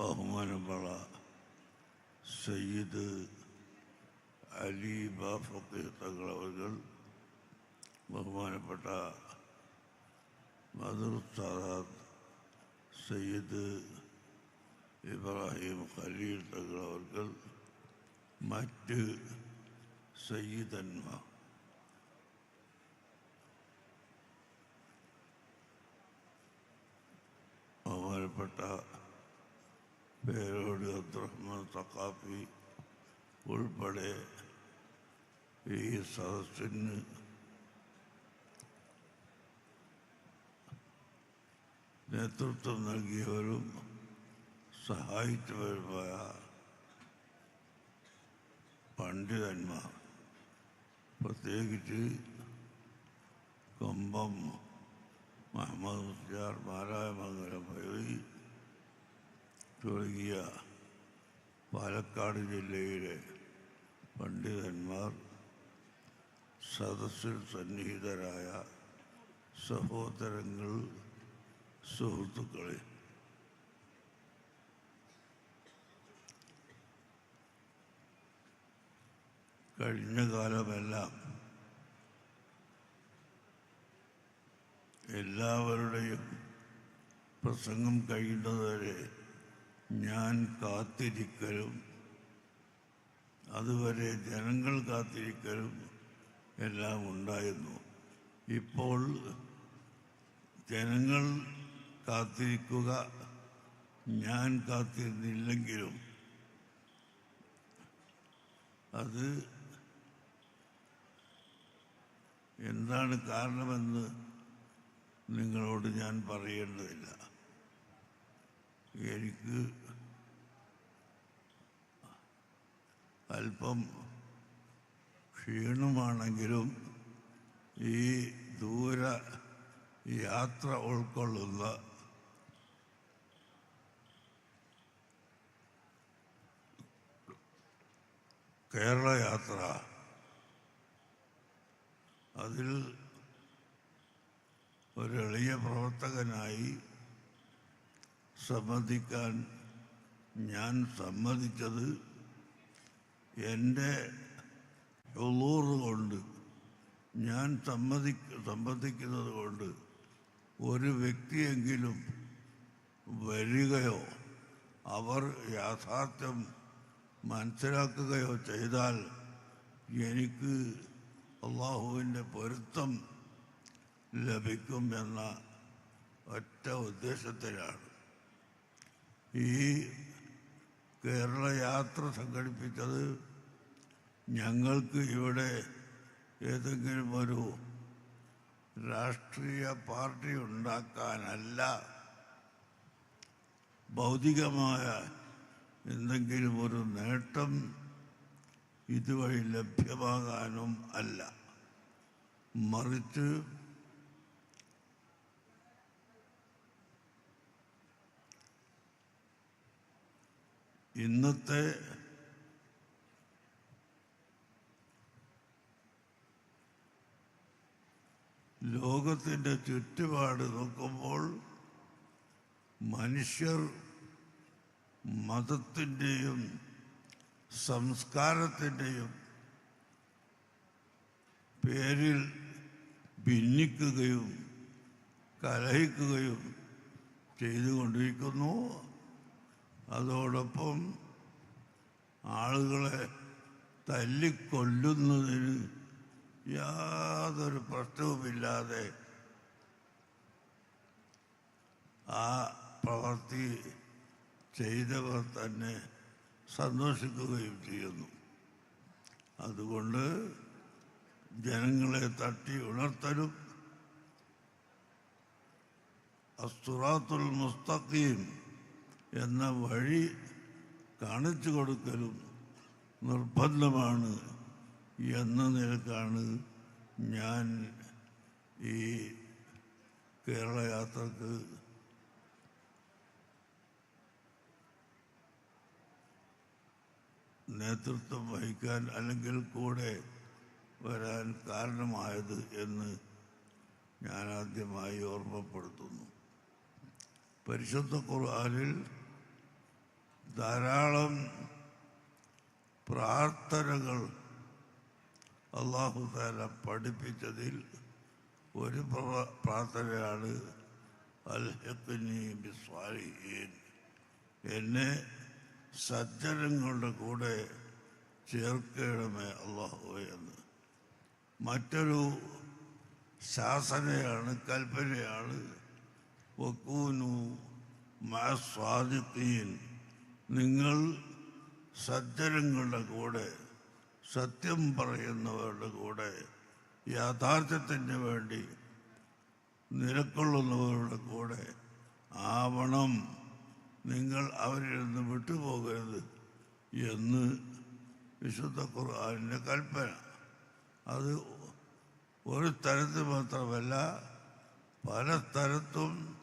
ബഹുമാനമുള്ള സയ്യിദ് അലി ബാഫക്കി തങ്ങൾ അവർ ബഹുമാനപ്പെട്ട മദുർ സാദാത്ത് സയ്യിദ് ഇബ്രാഹിം ഖലീൽ തങ്ങൾ അവർ മറ്റ് സയ്യിദന്മാർ ബഹുമാനപ്പെട്ട പേരോട് അബ്ദുറഹ്മാൻ സഖാഫി ഉൾപ്പെടെ ഈ സദസ്സിന് നേതൃത്വം നൽകിയവരും സഹായിച്ചവരുമായ പണ്ഡിതന്മാർ പ്രത്യേകിച്ച് കൊമ്പം മുഹമ്മദ് മുസ്ലിയാർ മാരായമംഗലം ഭൈറി തുടങ്ങിയ പാലക്കാട് ജില്ലയിലെ പണ്ഡിതന്മാർ സദസ്സിൽ സന്നിഹിതരായ സഹോദരങ്ങൾ സുഹൃത്തുക്കളെ. കഴിഞ്ഞ കാലമെല്ലാം എല്ലാവരുടെയും പ്രസംഗം കഴിയുന്നതുവരെ ഞാൻ കാത്തിരിക്കലും. അതുവരെ ജനങ്ങൾ കാത്തിരിക്കലും എല്ലാം ഉണ്ടായിരുന്നു. ഇപ്പോൾ ജനങ്ങൾ കാത്തിരിക്കുക ഞാൻ കാത്തിരുന്നില്ലെങ്കിലും അത് എന്താണ് കാരണമെന്ന് നിങ്ങളോട് ഞാൻ പറയേണ്ടതില്ല. എനിക്ക് അല്പം ക്ഷീണമാണെങ്കിലും ഈ ദൂര യാത്ര ഉൾക്കൊള്ളുന്ന കേരള യാത്ര അതിൽ ഒരു എളിയ പ്രവർത്തകനായി സംബന്ധിക്കാൻ ഞാൻ സമ്മതിച്ചത് എന്റെ ഉള്ളൂറ് കൊണ്ട് ഞാൻ സമ്മതി സംബന്ധിക്കുന്നത് കൊണ്ട് ഒരു വ്യക്തിയെങ്കിലും വരികയോ അവർ യാഥാർത്ഥ്യം മനസ്സിലാക്കുകയോ ചെയ്താൽ എനിക്ക് അള്ളാഹുവിന്റെ പൊരുത്തം ലഭിക്കും എന്ന ഒറ്റ ഉദ്ദേശത്തിലാണ്. ഈ കേരള യാത്ര സംഘടിപ്പിച്ചത് ഞങ്ങൾക്ക് ഇവിടെ ഏതെങ്കിലും ഒരു രാഷ്ട്രീയ പാർട്ടി ഉണ്ടാക്കാനല്ല ഭൗതികമായ എന്തെങ്കിലും ഒരു നേട്ടം ഇതുവഴി ലഭ്യമാകാനും അല്ല. മറിച്ച് ഇന്നത്തെ ലോകത്തിന്റെ ചുറ്റുപാട് നോക്കുമ്പോൾ മനുഷ്യർ മതത്തിന്റെയും സംസ്കാരത്തിന്റെയും പേരിൽ ഭിന്നിക്കുകയും കലഹിക്കുകയും ചെയ്തുകൊണ്ടിരിക്കുന്നു. അതോടൊപ്പം ആളുകളെ തല്ലിക്കൊല്ലുന്നതിന് യാതൊരു പ്രശ്നവുമില്ലാതെ ആ പ്രവൃത്തി ചെയ്തവർ തന്നെ സന്തോഷിക്കുകയും ചെയ്യുന്നു. അതുകൊണ്ട് ജനങ്ങളെ തട്ടി ഉണർത്തലും അസ്തുറാത്തുൽ മുസ്തഖീം എന്ന വഴി കാണിച്ചു കൊടുക്കലും നിർബന്ധമാണ്. എന്ന നിലക്കാണ് ഞാൻ ഈ കേരള യാത്രയ്ക്ക് നേതൃത്വം വഹിക്കാൻ അല്ലെങ്കിൽ കൂടെ വരാൻ കാരണമായത് എന്ന് ഞാൻ ആദ്യമായി ഓർമ്മപ്പെടുത്തുന്നു. പരിശുദ്ധ ഖുർആനിൽ ധാരാളം പ്രാർത്ഥനകൾ അള്ളാഹു താല പഠിപ്പിച്ചതിൽ ഒരു പ്ര- പ്രാർത്ഥനയാണ് എന്നെ സജ്ജനങ്ങളുടെ കൂടെ ചേർക്കണമേ അള്ളാഹു എന്ന്. മറ്റൊരു ശാസനയാണ് കൽപ്പനയാണ് വക്കൂനു സ്വാദിത്തീൻ നിങ്ങൾ സജ്ജനങ്ങളുടെ കൂടെ സത്യം പറയുന്നവരുടെ കൂടെ യാഥാർത്ഥ്യത്തിന് വേണ്ടി നിലക്കൊള്ളുന്നവരുടെ കൂടെ ആവണം. നിങ്ങൾ അവരിൽ നിന്ന് വിട്ടുപോകരുത് എന്ന് വിശുദ്ധ ഖുർആാനിന്റെ കൽപ്പന. അത് ഒരു തരത്തിൽ മാത്രമല്ല പല തരത്തും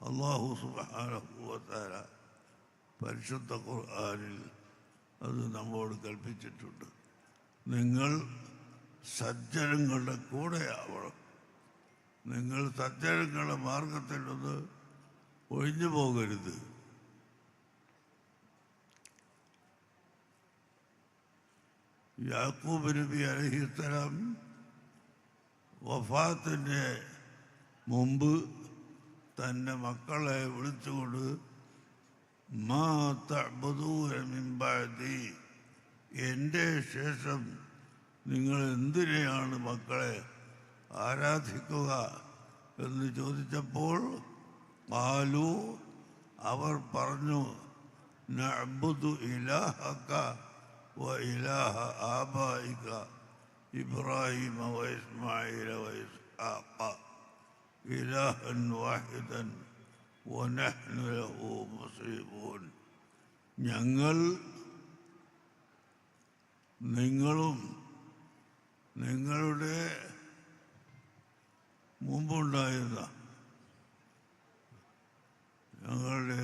അള്ളാഹു സുബാനുഭവത്താര പരിശുദ്ധ ഖുർആാനിൽ അത് നമ്മോട് കൽപ്പിച്ചിട്ടുണ്ട്. നിങ്ങൾ സജ്ജനങ്ങളുടെ കൂടെ ആവണം നിങ്ങൾ സജ്ജനങ്ങളുടെ മാർഗത്തിൽ നിന്ന് ഒഴിഞ്ഞു പോകരുത്. യാക്കൂബ് നബി അലഹിത്തലാം വഫാത്തിന്റെ മുമ്പ് തന്റെ മക്കളെ വിളിച്ചുകൊണ്ട് മാ തഅ്ബുദൂന ബഅദി എന്റെ ശേഷം നിങ്ങൾ എന്തിനെയാണ് മക്കളെ ആരാധിക്കുക എന്ന് ചോദിച്ചപ്പോൾ പാലു അവർ പറഞ്ഞു നഅ്ബുദു ഇലാഹക വ ഇലാഹ ആബായിക ഇബ്രാഹിമ വ ഇസ്മായില വ ഇസ്ഹാഖ. ഇലാഹൻ വാഹിദൻ ഞങ്ങൾ നിങ്ങളും നിങ്ങളുടെ മുമ്പുണ്ടായിരുന്ന ഞങ്ങളുടെ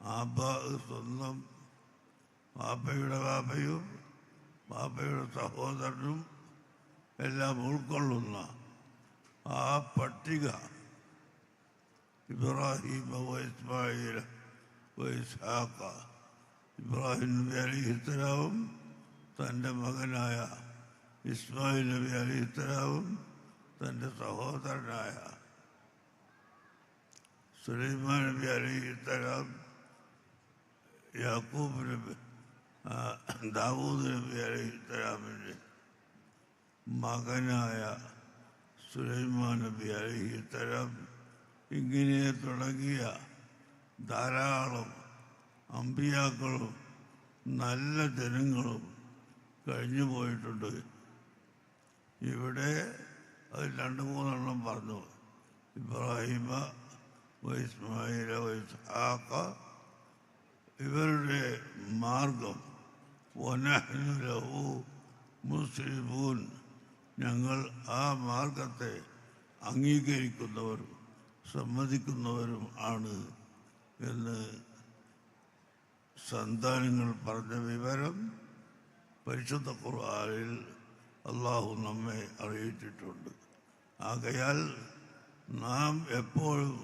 ആബ സ്വന്തം പാപ്പയുടെ പാപ്പയും പാപ്പയുടെ സഹോദരനും എല്ലാം ഉൾക്കൊള്ളുന്ന ആ പട്ടിക ഇബ്രാഹിം വ ഇസ്മായിൽ വ ഇസ്ഹാഖ ഇബ്രാഹിം നബി അലിഹിത്തലാവും തന്റെ മകനായ ഇസ്മായിൽ നബി അലിഹിത്തലാവും തന്റെ സഹോദരനായ സുലൈമാൻ നബി അലിഹിത്തലാം യാക്കൂബ് നബി ആ, ദാവൂദ് നബി അലിഹിത്തലാമിന്റെ മകനായ സുലൈമാൻ നബി അലിഹിത്തലാം ഇങ്ങനെ തുടങ്ങിയ ധാരാളം അമ്പിയാക്കളും നല്ല ജനങ്ങളും കഴിഞ്ഞു പോയിട്ടുണ്ട്. ഇവിടെ അത് രണ്ട് മൂന്നെണ്ണം പറഞ്ഞു. ഇബ്രാഹിമ വൈസ്മായില വൈസാക്ക ഇവരുടെ മാർഗം. വനഹ്നു ലഹു മുസ്ലിമൂൻ. ഞങ്ങൾ ആ മാർഗത്തെ അംഗീകരിക്കുന്നവരും സമ്മതിക്കുന്നവരും ആണ് എന്ന് സന്താനങ്ങൾ പറഞ്ഞ വിവരം പരിശുദ്ധ ഖുർആനിൽ അള്ളാഹു നമ്മെ അറിയിച്ചിട്ടുണ്ട്. ആകയാൽ നാം എപ്പോഴും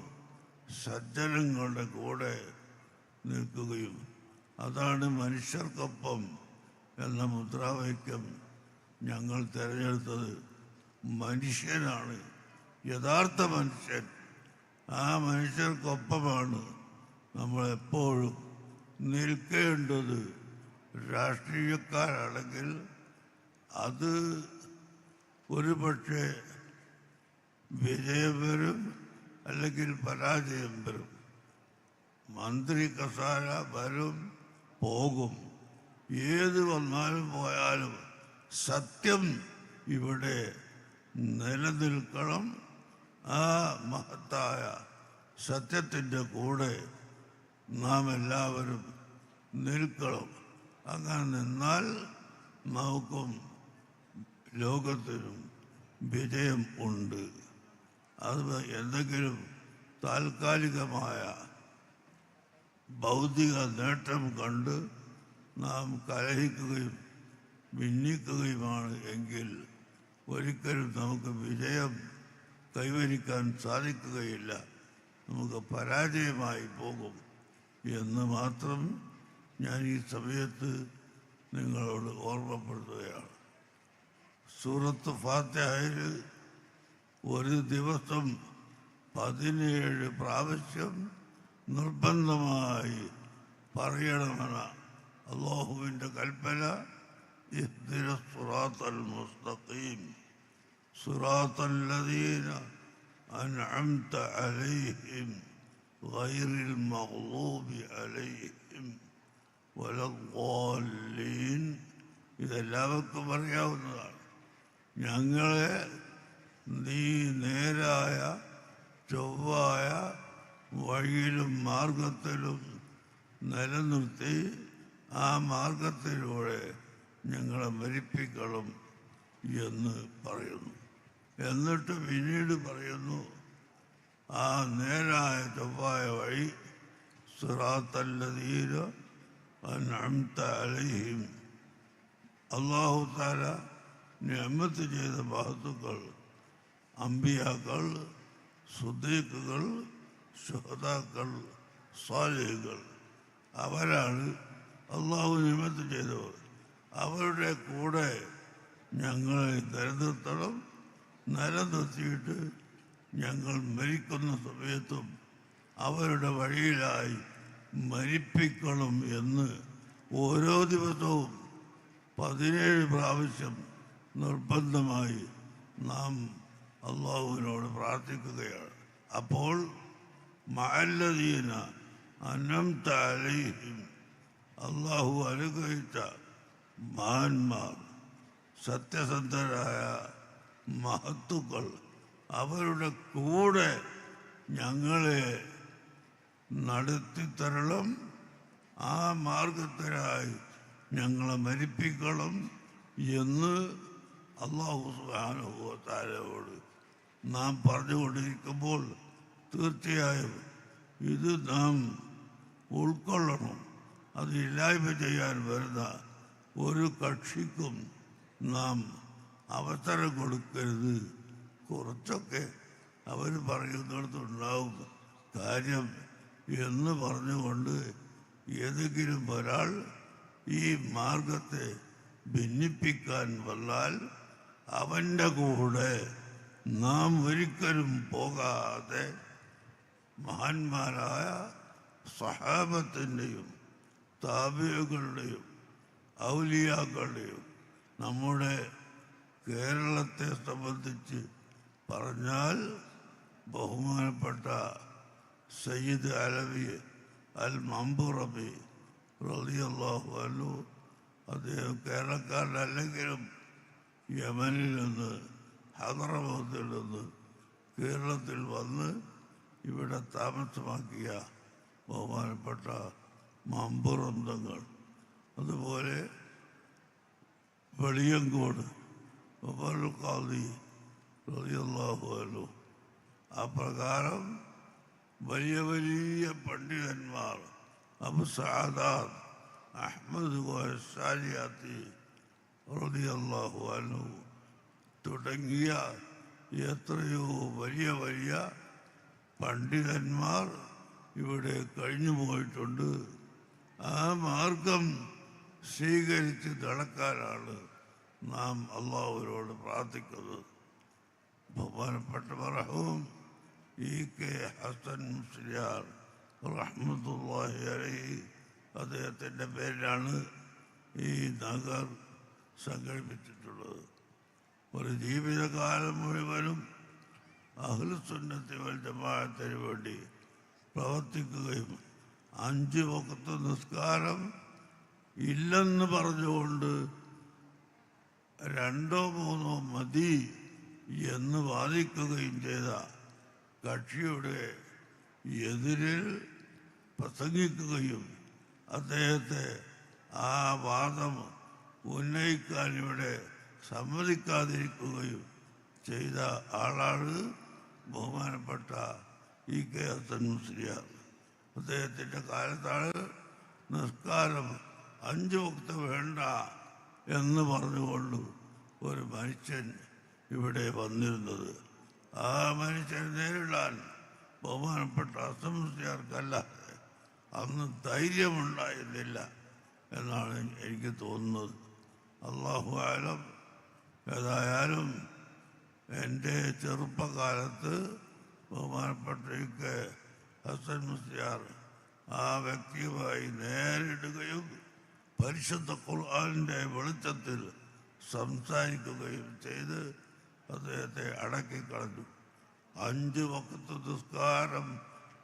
സജ്ജനങ്ങളുടെ കൂടെ നിൽക്കുകയും അതാണ് മനുഷ്യർക്കൊപ്പം എന്ന മുദ്രാവാക്യം ഞങ്ങൾ തിരഞ്ഞെടുത്തത് മനുഷ്യനാണ് യഥാർത്ഥ മനുഷ്യൻ. ആ മനുഷ്യർക്കൊപ്പമാണ്. നമ്മളെപ്പോഴും നിൽക്കേണ്ടത് രാഷ്ട്രീയക്കാരാണെങ്കിൽ അത് ഒരു പക്ഷേ വിജയം വരും അല്ലെങ്കിൽ പരാജയം വരും. മന്ത്രി കസാര വരും പോകും. ഏത് വന്നാലും പോയാലും സത്യം ഇവിടെ നിലനിൽക്കണം. ആ മഹത്തായ സത്യത്തിന്റെ കൂടെ നാം എല്ലാവരും നിൽക്കണം. അങ്ങനെ നിന്നാൽ നമുക്കും ലോകത്തിനും വിജയം ഉണ്ട്. അത് എന്തെങ്കിലും താൽക്കാലികമായ ഭൗതിക നേട്ടം കണ്ട് നാം കലഹിക്കുകയും ഭിന്നിക്കുകയുമാണ് എങ്കിൽ ഒരിക്കലും നമുക്ക് വിജയം കൈവരിക്കാൻ സാധിക്കുകയില്ല. നമുക്ക് പരാജയമായി പോകും. എന്ന് മാത്രം ഞാൻ ഈ സമയത്ത് നിങ്ങളോട് ഓർമ്മപ്പെടുത്തുകയാണ്. സൂറത്ത് ഫാത്തിഹയിൽ ഒരു ദിവസം പതിനേഴ് പ്രാവശ്യം നിർബന്ധമായി പറയണമെന്ന അള്ളാഹുവിന്റെ കൽപ്പന ഇഹ്ദിന സുറാത്തൽ മുസ്തഖീം സുറാത്തൽ ലദീന അൻഅംത അലൈഹിം ഗൈറിൽ മഗ്ലൂബി അലൈഹിം വലദ്ദാലീൻ ഇതെല്ലാവർക്കും അറിയാവുന്നതാണ്. ഞങ്ങളെ നീ നേരായ ചൊവ്വായ വഴിയിലും മാർഗത്തിലും നിലനിർത്തി ആ മാർഗത്തിലൂടെ ഞങ്ങളെ മരിപ്പിക്കണം എന്ന് പറയുന്നു. എന്നിട്ട് പിന്നീട് പറയുന്നു ആ നേരായ ചൊവ്വായ വഴി സുറാത്തല്ലതീര അൻഅംത അലൈഹിം. അള്ളാഹു താല നിയമത്ത് ചെയ്ത മഹത്തുക്കൾ അമ്പിയാക്കൾ സുദ്ദീഖുകൾ ശുഹതാക്കൾ സ്വാലികൾ അവരാണ് അള്ളാഹു നിയമത്ത് ചെയ്തവർ. അവരുടെ കൂടെ ഞങ്ങളെ നിലനിർത്തണം നിലനിർത്തിയിട്ട് ഞങ്ങൾ മരിക്കുന്ന സമയത്തും അവരുടെ വഴിയിലായി മരിപ്പിക്കണം എന്ന് ഓരോ ദിവസവും പതിനേഴ് പ്രാവശ്യം നിർബന്ധമായി നാം അള്ളാഹുവിനോട് പ്രാർത്ഥിക്കുകയാണ്. അപ്പോൾ മഅല്ലദീന അനം അലൈഹിം അള്ളാഹു അനുഗ്രഹിച്ച മഹാന്മാർ സത്യസന്ധരായ മഹത്തുക്കൾ. അവരുടെ കൂടെ ഞങ്ങളെ നടത്തിത്തരണം. ആ മാർഗത്തിനായി ഞങ്ങളെ മരിപ്പിക്കണം എന്ന് അള്ളാഹു സുഹാനുഭവത്താരോട് നാം പറഞ്ഞുകൊണ്ടിരിക്കുമ്പോൾ തീർച്ചയായും ഇത് നാം ഉൾക്കൊള്ളണം. അത് ഇല്ലായ്മ ചെയ്യാൻ വരുന്ന ഒരു കക്ഷിക്കും നാം അവസരം കൊടുക്കരുത്. കുറച്ചൊക്കെ അവർ പറയുന്നിടത്തുണ്ടാവും. കാര്യം എന്ന് പറഞ്ഞുകൊണ്ട് ഏതെങ്കിലും ഒരാൾ ഈ മാർഗത്തെ ഭിന്നിപ്പിക്കാൻ വന്നാൽ അവന്റെ കൂടെ നാം ഒരിക്കലും പോകാതെ മഹാന്മാരായ സഹാബത്തിന്റെയും താപികളുടെയും ഔലിയാക്കളുടെയും നമ്മുടെ കേരളത്തെ സംബന്ധിച്ച് പറഞ്ഞാൽ ബഹുമാനപ്പെട്ട സയ്യിദ് അലവി അൽ മമ്പുറബി റളിയല്ലാഹു അൻഹു അദ്ദേഹം കേരളക്കാരനല്ലെങ്കിലും യമനിൽ നിന്ന് ഹൈദരാബാദിൽ നിന്ന് കേരളത്തിൽ വന്ന് ഇവിടെ താമസമാക്കിയ ബഹുമാനപ്പെട്ട മമ്പുറന്തങ്ങൾ അതുപോലെ വെളിയങ്കോട് അൻഹു. ആ പ്രകാരം വലിയ വലിയ പണ്ഡിതന്മാർ അബു സഅദാദ് അഹമ്മദ് റളിയല്ലാഹു അൻഹു തുടങ്ങിയ എത്രയോ വലിയ വലിയ പണ്ഡിതന്മാർ ഇവിടെ കഴിഞ്ഞു പോയിട്ടുണ്ട്. ആ മാർഗം സ്വീകരിച്ച് നടക്കാനാണ് നാം അള്ളാഹുവിനോട് പ്രാർത്ഥിക്കുന്നത്. ബഹുമാനപ്പെട്ട മറഹവും ഇ കെ ഹസൻ മുസ്ലിയാർ റഹ്മത്തുല്ലാഹി അലൈഹി അദ്ദേഹത്തിന്റെ പേരിലാണ് ഈ നഗർ സംഘടിപ്പിച്ചിട്ടുള്ളത് ഒരു ജീവിതകാലം മുഴുവനും അഹ്ലുസുന്നത്തി വൽ ജമാഅത്തിന് വേണ്ടി പ്രവർത്തിക്കുകയും അഞ്ച് വക്കത്ത് നിസ്കാരം ഇല്ലെന്ന് പറഞ്ഞുകൊണ്ട് രണ്ടോ മൂന്നോ മതി എന്ന് വാദിക്കുകയും ചെയ്ത കക്ഷിയുടെ എതിരിൽ പ്രസംഗിക്കുകയും അദ്ദേഹത്തെ ആ വാദം ഉന്നയിക്കാൻ ഇവിടെ സമ്മതിക്കാതിരിക്കുകയും ചെയ്ത ആളാണ് ബഹുമാനപ്പെട്ട ഇ കെ ഹസൻ മുസ്ലിയാർ. അദ്ദേഹത്തിന്റെ കാലത്താണ് നിസ്കാരം അഞ്ച് വക്ത വേണ്ട എന്ന് പറഞ്ഞുകൊണ്ടും ഒരു മനുഷ്യൻ ഇവിടെ വന്നിരുന്നത്. ആ മനുഷ്യൻ നേരിടാൻ ബഹുമാനപ്പെട്ട ഹസൻ മുസ്ലിയാർക്കല്ലാതെ അന്ന് ധൈര്യമുണ്ടായിരുന്നില്ല എന്നാണ് എനിക്ക് തോന്നുന്നത്. അള്ളാഹു ആലം ഏതായാലും എന്റെ ചെറുപ്പകാലത്ത് ബഹുമാനപ്പെട്ട ഹസൻ മുസ്ലിയാർ ആ വ്യക്തിയുമായി നേരിടുകയും പരിശുദ്ധ ഖുർആാനിന്റെ വെളിച്ചത്തിൽ സംസാരിക്കുകയും ചെയ്ത് അദ്ദേഹത്തെ അടക്കിക്കളഞ്ഞു. അഞ്ച് വക്കത്ത് നിസ്കാരം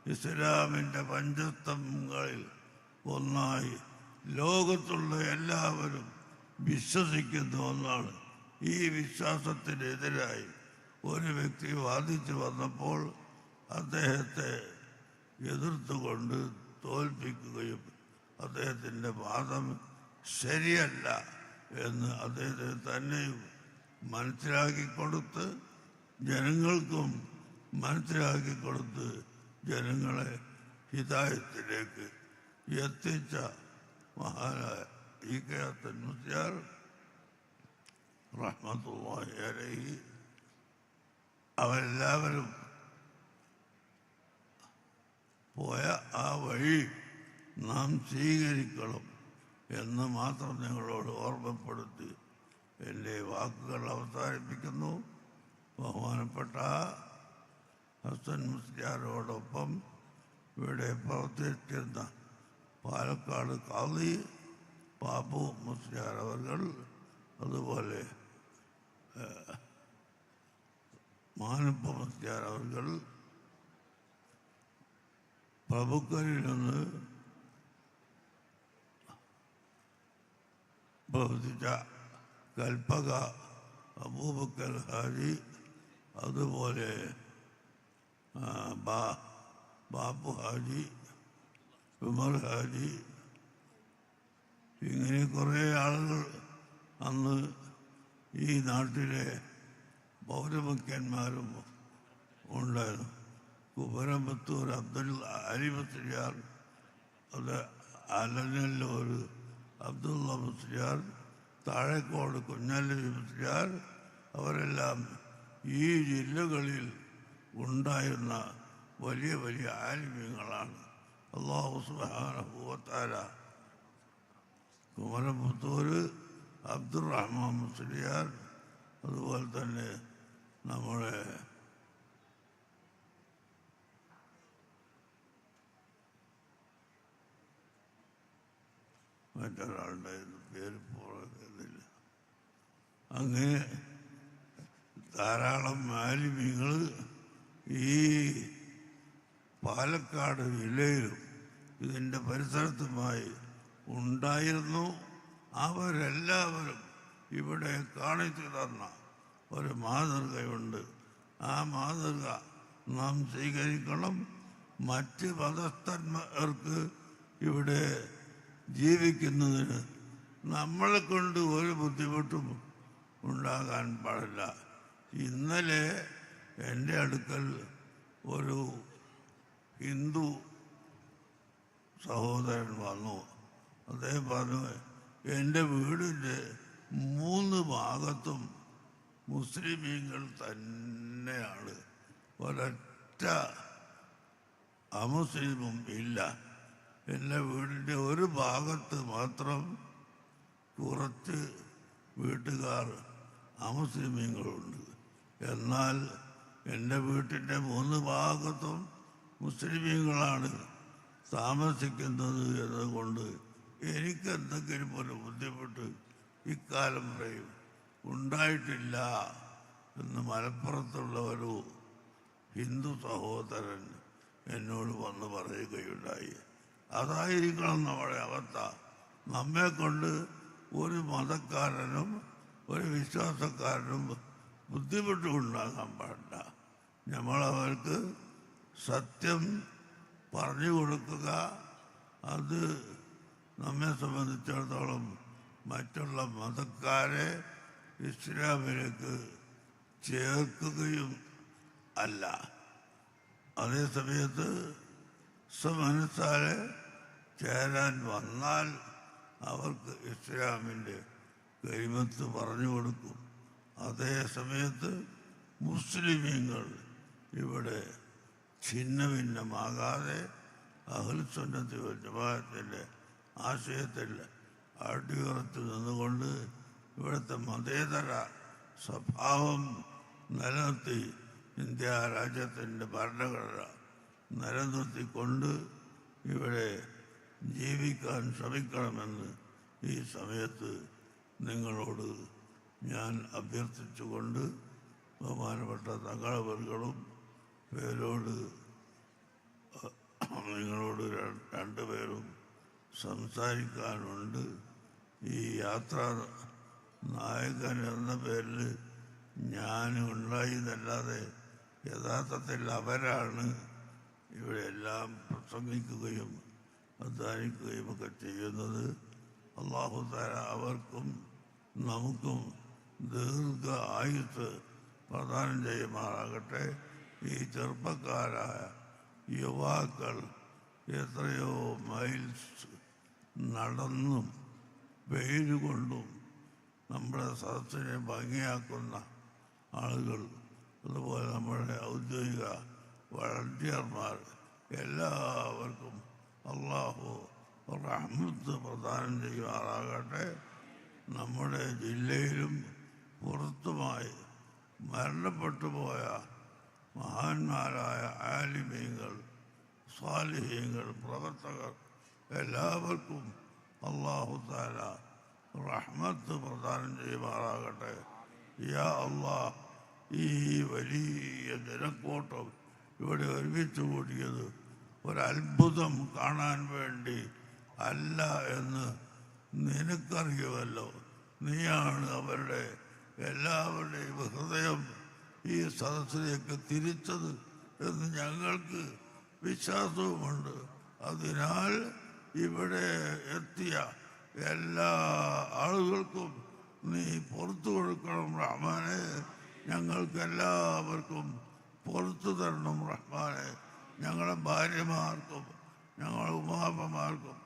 ഇസ്ലാമിന്റെ പഞ്ചസ്തംഭങ്ങളിൽ ഒന്നായി. ലോകത്തുള്ള എല്ലാവരും വിശ്വസിക്കുന്ന ഒന്നാണ്. ഈ വിശ്വാസത്തിനെതിരായി ഒരു വ്യക്തി വാദിച്ചു വന്നപ്പോൾ അദ്ദേഹത്തെ എതിർത്തുകൊണ്ട് തോൽപ്പിക്കുകയും അദ്ദേഹത്തിന്റെ വാദം ശരിയല്ല എന്ന് അദ്ദേഹത്തെ തന്നെ മനസ്സിലാക്കി കൊടുത്ത് ജനങ്ങൾക്കും മനസ്സിലാക്കി കൊടുത്ത് ജനങ്ങളെ ഹിതായത്തിലേക്ക് എത്തിച്ച മഹാനായ ഇ കെ തന്നുസ്യാർ റഹ്മത്തുള്ളാഹി അലൈഹി. അവരെല്ലാവരും പോയ ആ വഴി നാം സ്വീകരിക്കണം. എന്ന് മാത്രം നിങ്ങളോട് ഓർമ്മപ്പെടുത്തി എന്റെ വാക്കുകൾ അവസാനിപ്പിക്കുന്നു. ബഹുമാനപ്പെട്ട ഹസൻ മുസ്ലിയാരോടൊപ്പം ഇവിടെ പ്രവർത്തിച്ചിരുന്ന പാലക്കാട് കാളി പാപ്പു മുസ്ലിയാർ അവർ അതുപോലെ മാനപ്പ മുസ്ലിയാർ അവർ പ്രഭുക്കരിൽ നിന്ന് പ്രവർത്തിച്ച കൽപ്പക അബൂബക്കൽ ഹാജി അതുപോലെ ബാ- ബാപ്പു ഹാജി ഉമർ ഹാജി ഇങ്ങനെ കുറേ ആളുകൾ അന്ന് ഈ നാട്ടിലെ പൗരമുഖ്യന്മാരും ഉണ്ടായിരുന്നു. കുമരമ്പത്തൂർ അബ്ദുൽ അലിബത്തിയാർ അത് അലനല്ലൂർ അബ്ദുള്ള മുസ്ലിയാർ താഴേക്കോട് കുഞ്ഞാലി മുസ്ലിയാർ അവരെല്ലാം ഈ ജില്ലകളിൽ ഉണ്ടായിരുന്ന വലിയ വലിയ ആലിമ്യങ്ങളാണ്. അള്ളാഹു സുബാനഹുവത്താര കുമരപുത്തൂർ അബ്ദുറഹ്മാൻ മുസ്ലിയാർ അതുപോലെ തന്നെ നമ്മുടെ മറ്റൊരാളുണ്ടായിരുന്നു പേര് പോകുന്നില്ല അങ്ങനെ ധാരാളം മാലിന്യങ്ങൾ ഈ പാലക്കാട് ജില്ലയിലും ഇതിന്റെ പരിസരത്തുമായി ഉണ്ടായിരുന്നു. അവരെല്ലാവരും ഇവിടെ കാണിച്ചു തന്ന ഒരു മാതൃകയുണ്ട്. ആ മാതൃക നാം സ്വീകരിക്കണം. മറ്റ് മതസ്ഥന്മാർക്ക് ഇവിടെ ജീവിക്കുന്നതിന് നമ്മളെ കൊണ്ട് ഒരു ബുദ്ധിമുട്ടും ഉണ്ടാകാൻ പാടില്ല. ഇന്നലെ എന്റെ അടുക്കൽ ഒരു ഹിന്ദു സഹോദരൻ വന്നു. അദ്ദേഹം പറഞ്ഞു എന്റെ വീടിന്റെ മൂന്ന് ഭാഗത്തും മുസ്ലിമീങ്ങൾ തന്നെയാണ്. ഒരൊറ്റ അമുസ്ലിമും ഇല്ല. എന്റെ വീടിന്റെ ഒരു ഭാഗത്ത് മാത്രം കുറച്ച് വീട്ടുകാർ അമുസ്ലിമീങ്ങളുണ്ട്. എന്നാൽ എന്റെ വീട്ടിന്റെ മൂന്ന് ഭാഗത്തും മുസ്ലിമീങ്ങളാണ് താമസിക്കുന്നത് എന്നതുകൊണ്ട് എനിക്ക് എന്തെങ്കിലും ഒരു ബുദ്ധിമുട്ട് ഇക്കാലം വരെയും ഉണ്ടായിട്ടില്ല എന്ന് മലപ്പുറത്തുള്ള ഒരു ഹിന്ദു സഹോദരൻ എന്നോട് വന്ന് പറയുകയുണ്ടായി. അതായിരിക്കണം നമ്മുടെ അവസ്ഥ. നമ്മെ കൊണ്ട് ഒരു മതക്കാരനും ഒരു വിശ്വാസക്കാരനും ബുദ്ധിമുട്ടുണ്ടാകാൻ പാടില്ല. നമ്മളവർക്ക് സത്യം പറഞ്ഞു കൊടുക്കുക അത് നമ്മെ സംബന്ധിച്ചിടത്തോളം മറ്റുള്ള മതക്കാരെ ഇസ്ലാമിലേക്ക് ചേർക്കുകയും അല്ല. അതേ സമനസാലെ ചേരാൻ വന്നാൽ അവർക്ക് ഇസ്ലാമിന്റെ കരിമത്ത് പറഞ്ഞു കൊടുക്കും. അതേ സമയത്ത് മുസ്ലിമീങ്ങൾ ഇവിടെ ഛിന്ന ഭിന്നമാകാതെ അഹൽസുന്നത്തി ആശയത്തിൽ അടിയുറത്ത് നിന്നുകൊണ്ട് ഇവിടുത്തെ മതേതര സ്വഭാവം നിലനിർത്തി ഇന്ത്യ രാജ്യത്തിന്റെ ഭരണഘടന നിലനിർത്തിക്കൊണ്ട് ഇവിടെ ജീവിക്കാൻ ശ്രമിക്കണമെന്ന് ഈ സമയത്ത് നിങ്ങളോട് ഞാൻ അഭ്യർത്ഥിച്ചുകൊണ്ട് ബഹുമാനപ്പെട്ട തങ്ങളവറുകളും പേരോട് നിങ്ങളോട് രണ്ടുപേരും സംസാരിക്കാനുണ്ട്. ഈ യാത്ര നായകൻ എന്ന പേരിൽ ഞാൻ ഉണ്ടായതല്ലാതെ യഥാർത്ഥത്തിൽ അവരാണ് ഇവിടെ എല്ലാം പ്രസംഗിക്കുകയും അധ്വാനിക്കുകയും ഒക്കെ ചെയ്യുന്നത് അള്ളാഹു താര അവർക്കും നമുക്കും ദീർഘ ആയുസ് പ്രദാനം ചെയ്യുമാറാകട്ടെ. ഈ ചെറുപ്പക്കാരായ യുവാക്കൾ എത്രയോ മൈൽസ് നടന്നും വെയിലുകൊണ്ടും നമ്മുടെ സദസ്സിനെ ഭംഗിയാക്കുന്ന ആളുകൾ അതുപോലെ നമ്മുടെ ഔദ്യോഗിക വളണ്ടിയർമാർ എല്ലാവർക്കും അള്ളാഹു റഹ്മത്ത് പ്രദാനം ചെയ്യുമാറാകട്ടെ. നമ്മുടെ ജില്ലയിലും പുറത്തുമായി മരണപ്പെട്ടു പോയ മഹാന്മാരായ ആലിമീങ്ങൾ സ്വാലിഹീങ്ങൾ പ്രവർത്തകർ എല്ലാവർക്കും അള്ളാഹു താല റഹ്മത്ത് പ്രദാനം ചെയ്യുമാറാകട്ടെ. യാ അള്ളാഹ് ഈ വലിയ ജനക്കൂട്ടം ഇവിടെ ഒരുമിച്ച് കൂടിയത് ഒരത്ഭുതം കാണാൻ വേണ്ടി അല്ല എന്ന് നിനക്കറിയുമല്ലോ. നീയാണ് അവരുടെ എല്ലാവരുടെയും ഹൃദയം ഈ സദസ്സിലേക്ക് തിരിച്ചത് എന്ന് ഞങ്ങൾക്ക് വിശ്വാസവുമുണ്ട്. അതിനാൽ ഇവിടെ എത്തിയ എല്ലാ ആളുകൾക്കും നീ പുറത്തു കൊടുക്കണം റഹ്മാനെ ഞങ്ങൾക്ക് എല്ലാവർക്കും പുറത്തു തരണം റഹ്മാനെ. ഞങ്ങളുടെ ഭാര്യമാർക്കും ഞങ്ങളുടെ ഉമാപ്പമാർക്കും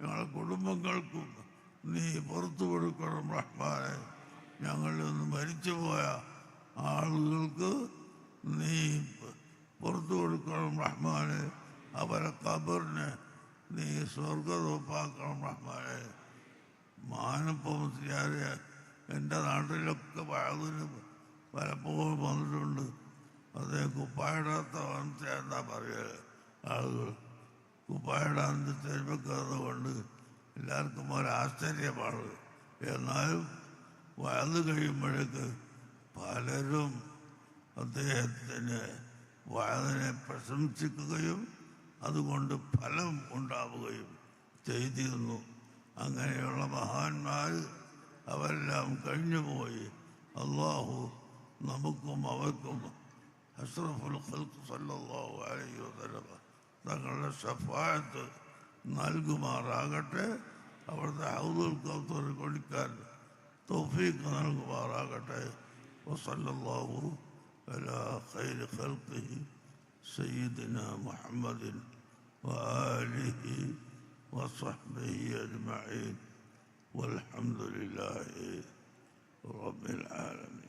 ഞങ്ങളുടെ കുടുംബങ്ങൾക്കും നീ പുറത്തു കൊടുക്കണം റഹ്മാനെ. ഞങ്ങളിൽ നിന്ന് മരിച്ചുപോയ ആളുകൾക്ക് നീ പുറത്തു കൊടുക്കണം റഹ്മാനെ. അവരെ കബറിന് നീ സ്വർഗതോപ്പാക്കണം റഹ്മാനെ. മാനപ്പമത്തിയാരെ എന്റെ നാട്ടിലൊക്കെ വയതിന് പലപ്പോഴും വന്നിട്ടുണ്ട്. അതേ കുപ്പായിടാത്ത വന്നാ പറയുക ആളുകൾ കുപ്പായിടാന്ന് തിരുമ്പിക്കുന്നത് കൊണ്ട് എല്ലാവർക്കും ഒരാശ്ചര്യമാണ് എന്നാലും വയന്ന് കഴിയുമ്പോഴേക്ക് പലരും അദ്ദേഹത്തിന് വയതിനെ പ്രശംസിക്കുകയും അതുകൊണ്ട് ഫലം ഉണ്ടാവുകയും ചെയ്തിരുന്നു. അങ്ങനെയുള്ള മഹാന്മാർ അവരെല്ലാം കഴിഞ്ഞുപോയി. അള്ളാഹു നമുക്കും അവർക്കും അഷ്റഫുൽ ഖൽഖ് സല്ലല്ലാഹു അലൈഹി വസല്ലം തങ്ങളുടെ ഷഫായത്ത് നൽകുമാറാകട്ടെ അവിടുത്തെ ഹൗദുൽ കൗത്തർ കൊടുക്കാൻ തൗഫീഖ് നൽകുമാറാകട്ടെ വസല്ലല്ലാഹു അലാ ഖൈർ ഖൽഖിഹി سيدنا محمد وآله وصحبه أجمعين والحمد لله رب العالمين